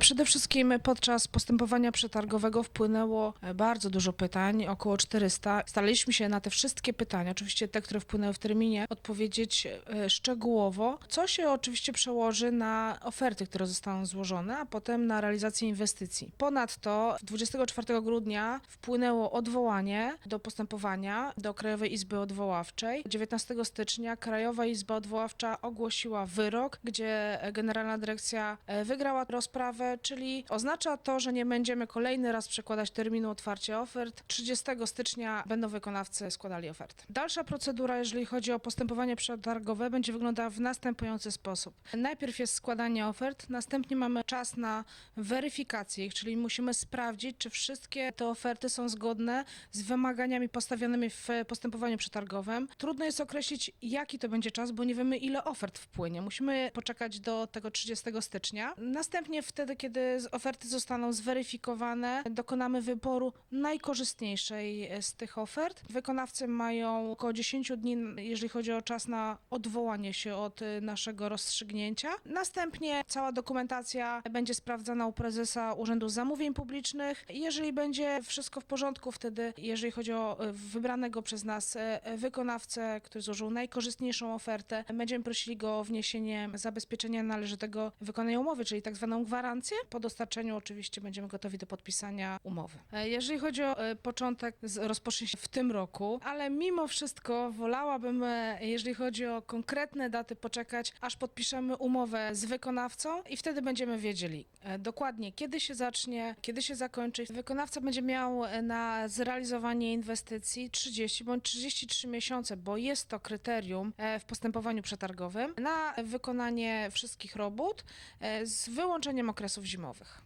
Przede wszystkim podczas postępowania przetargowego wpłynęło e, bardzo dużo pytań, około 400. Staraliśmy się na te wszystkie pytania, oczywiście te, które wpłynęły w terminie, odpowiedzieć e, szczegółowo, co się oczywiście przełoży na oferty, które zostaną złożone, a potem na realizację inwestycji. Ponadto 24 grudnia wpłynęło odwołanie do postępowania do Krajowej Izby Odwoławczej. 19 stycznia Krajowa Izba Odwoławcza ogłosiła wyrok, gdzie Generalna Dyrekcja e, wygrała rozprawę, czyli oznacza to, że nie będziemy kolejny raz przekładać terminu otwarcia ofert. 30 stycznia będą wykonawcy składali oferty. Dalsza procedura, jeżeli chodzi o postępowanie przetargowe, będzie wyglądała w następujący sposób. Najpierw jest składanie ofert, następnie mamy czas na weryfikację ich, czyli musimy sprawdzić, czy wszystkie te oferty są zgodne z wymaganiami postawionymi w postępowaniu przetargowym. Trudno jest określić, jaki to będzie czas, bo nie wiemy, ile ofert wpłynie. Musimy poczekać do tego 30 stycznia. Następnie wtedy, kiedy oferty zostaną zweryfikowane, dokonamy wyboru najkorzystniejszej z tych ofert. Wykonawcy mają około 10 dni, jeżeli chodzi o czas na odwołanie się od y, naszego rozstrzygnięcia. Następnie cała dokumentacja będzie sprawdzana u prezesa Urzędu Zamówień Publicznych. Jeżeli będzie wszystko w porządku, wtedy, jeżeli chodzi o y, wybranego przez nas wykonawcę, który złożył najkorzystniejszą ofertę, będziemy prosili go o wniesienie zabezpieczenia należytego wykonania umowy, czyli tak zwaną gwarancję. Po dostarczeniu oczywiście będziemy gotowi do podpisania umowy. E, Jeżeli chodzi o e, początek, rozpocznie się w tym roku, ale mimo wszystko wolałabym, e, jeżeli chodzi o konkretne daty, poczekać, aż podpiszemy umowę z wykonawcą i wtedy będziemy wiedzieli dokładnie, kiedy się zacznie, kiedy się zakończy. Wykonawca będzie miał na zrealizowanie inwestycji 30 bądź 33 miesiące, bo jest to kryterium w postępowaniu przetargowym na wykonanie wszystkich robót z wyłączeniem okresów zimowych.